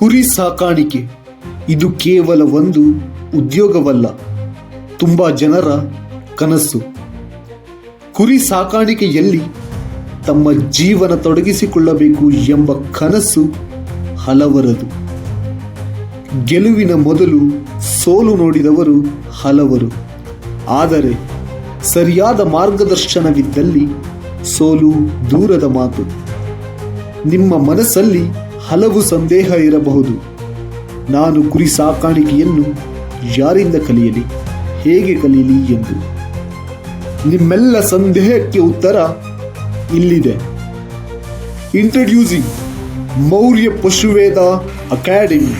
ಕುರಿ ಸಾಕಾಣಿಕೆ. ಇದು ಕೇವಲ ಒಂದು ಉದ್ಯೋಗವಲ್ಲ, ತುಂಬ ಜನರ ಕನಸು. ಕುರಿ ಸಾಕಾಣಿಕೆಯಲ್ಲಿ ತಮ್ಮ ಜೀವನ ತೊಡಗಿಸಿಕೊಳ್ಳಬೇಕು ಎಂಬ ಕನಸು ಹಲವರದು. ಗೆಲುವಿನ ಮೊದಲು ಸೋಲು ನೋಡಿದವರು ಹಲವರು. ಆದರೆ ಸರಿಯಾದ ಮಾರ್ಗದರ್ಶನವಿದ್ದಲ್ಲಿ ಸೋಲು ದೂರದ ಮಾತು. ನಿಮ್ಮ ಮನಸ್ಸಲ್ಲಿ ಹಲವು ಸಂದೇಹ ಇರಬಹುದು. ನಾನು ಕುರಿ ಸಾಕಾಣಿಕೆಯನ್ನು ಯಾರಿಂದ ಕಲಿಯಲಿ? ಹೇಗೆ ಕಲಿಯಲಿ ಎಂದು? ನಿಮ್ಮೆಲ್ಲ ಸಂದೇಹಕ್ಕೆ ಉತ್ತರ ಇಲ್ಲಿದೆ. Introducing Maurya Pashuveda academy.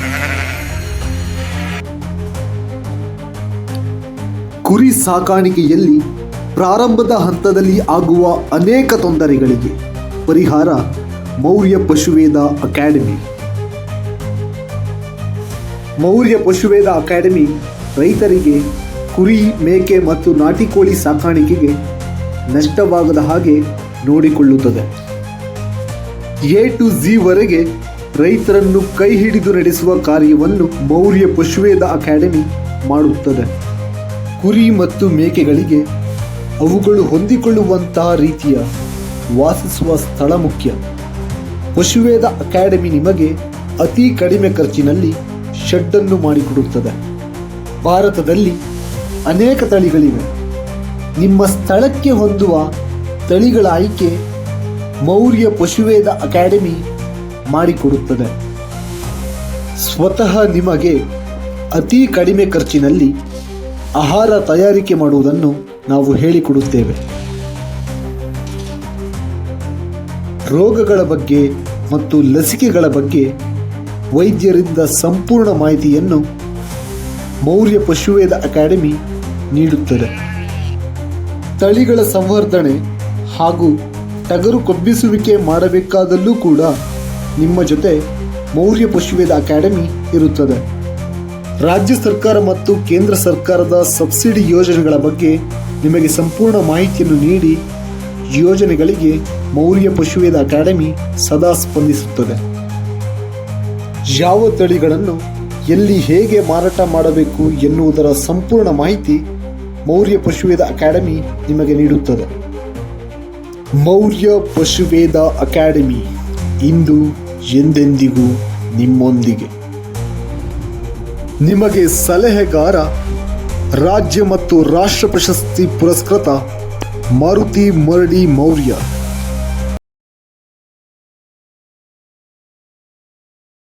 ಕುರಿ ಸಾಕಾಣಿಕೆಯಲ್ಲಿ ಪ್ರಾರಂಭದ ಹಂತದಲ್ಲಿ ಆಗುವ ಅನೇಕ ತೊಂದರೆಗಳಿಗೆ ಪರಿಹಾರ ಮೌರ್ಯ ಪಶುವೇದ ಅಕಾಡೆಮಿ. ಮೌರ್ಯ ಪಶುವೇದ ಅಕಾಡೆಮಿ ರೈತರಿಗೆ ಕುರಿ, ಮೇಕೆ ಮತ್ತು ನಾಟಿ ಕೋಳಿ ಸಾಕಾಣಿಕೆಗೆ ನಷ್ಟವಾಗದ ಹಾಗೆ ನೋಡಿಕೊಳ್ಳುತ್ತದೆ. ಎ ಟು ಝಿ ವರೆಗೆ ರೈತರನ್ನು ಕೈ ಹಿಡಿದು ನಡೆಸುವ ಕಾರ್ಯವನ್ನು ಮೌರ್ಯ ಪಶುವೇದ ಅಕಾಡೆಮಿ ಮಾಡುತ್ತದೆ. ಕುರಿ ಮತ್ತು ಮೇಕೆಗಳಿಗೆ ಅವುಗಳು ಹೊಂದಿಕೊಳ್ಳುವಂತಹ ರೀತಿಯ ವಾಸಿಸುವ ಸ್ಥಳ ಮುಖ್ಯ. ಪಶುವೇದ ಅಕಾಡೆಮಿ ನಿಮಗೆ ಅತಿ ಕಡಿಮೆ ಖರ್ಚಿನಲ್ಲಿ ಶೆಡ್ಡನ್ನು ಮಾಡಿಕೊಡುತ್ತದೆ. ಭಾರತದಲ್ಲಿ ಅನೇಕ ತಳಿಗಳಿವೆ. ನಿಮ್ಮ ಸ್ಥಳಕ್ಕೆ ಹೊಂದುವ ತಳಿಗಳ ಆಯ್ಕೆ ಮೌರ್ಯ ಪಶುವೇದ ಅಕಾಡೆಮಿ ಮಾಡಿಕೊಡುತ್ತದೆ. ಸ್ವತಃ ನಿಮಗೆ ಅತಿ ಕಡಿಮೆ ಖರ್ಚಿನಲ್ಲಿ ಆಹಾರ ತಯಾರಿಕೆ ಮಾಡುವುದನ್ನು ನಾವು ಹೇಳಿಕೊಡುತ್ತೇವೆ. ರೋಗಗಳ ಬಗ್ಗೆ ಮತ್ತು ಲಸಿಕೆಗಳ ಬಗ್ಗೆ ವೈದ್ಯರಿಂದ ಸಂಪೂರ್ಣ ಮಾಹಿತಿಯನ್ನು ಮೌರ್ಯ ಪಶುವೇದ ಅಕಾಡೆಮಿ ನೀಡುತ್ತದೆ. ತಳಿಗಳ ಸಂವರ್ಧನೆ ಹಾಗೂ ಟಗರು ಕೊಬ್ಬಿಸುವಿಕೆ ಮಾಡಬೇಕಾದಲ್ಲೂ ಕೂಡ ನಿಮ್ಮ ಜೊತೆ ಮೌರ್ಯ ಪಶುವೇದ ಅಕಾಡೆಮಿ ಇರುತ್ತದೆ. ರಾಜ್ಯ ಸರ್ಕಾರ ಮತ್ತು ಕೇಂದ್ರ ಸರ್ಕಾರದ ಸಬ್ಸಿಡಿ ಯೋಜನೆಗಳ ಬಗ್ಗೆ ನಿಮಗೆ ಸಂಪೂರ್ಣ ಮಾಹಿತಿಯನ್ನು ನೀಡಿ ಯೋಜನೆಗಳಿಗೆ ಮೌರ್ಯ ಪಶುವೇದ ಅಕಾಡೆಮಿ ಸದಾ ಸ್ಪಂದಿಸುತ್ತದೆ. ಯಾವ ತಳಿಗಳನ್ನು ಎಲ್ಲಿ ಹೇಗೆ ಮಾರಾಟ ಮಾಡಬೇಕು ಎನ್ನುವುದರ ಸಂಪೂರ್ಣ ಮಾಹಿತಿ ಮೌರ್ಯ ಪಶುವೇದ ಅಕಾಡೆಮಿ ನಿಮಗೆ ನೀಡುತ್ತದೆ. ಮೌರ್ಯ ಪಶುವೇದ ಅಕಾಡೆಮಿ ಇಂದು ಎಂದೆಂದಿಗೂ ನಿಮ್ಮೊಂದಿಗೆ. ನಿಮಗೆ ಸಲಹೆಗಾರ, ರಾಜ್ಯ ಮತ್ತು ರಾಷ್ಟ್ರ ಪ್ರಶಸ್ತಿ ಪುರಸ್ಕೃತ ಮಾರುತಿ ಮರಡಿ ಮೌರ್ಯ.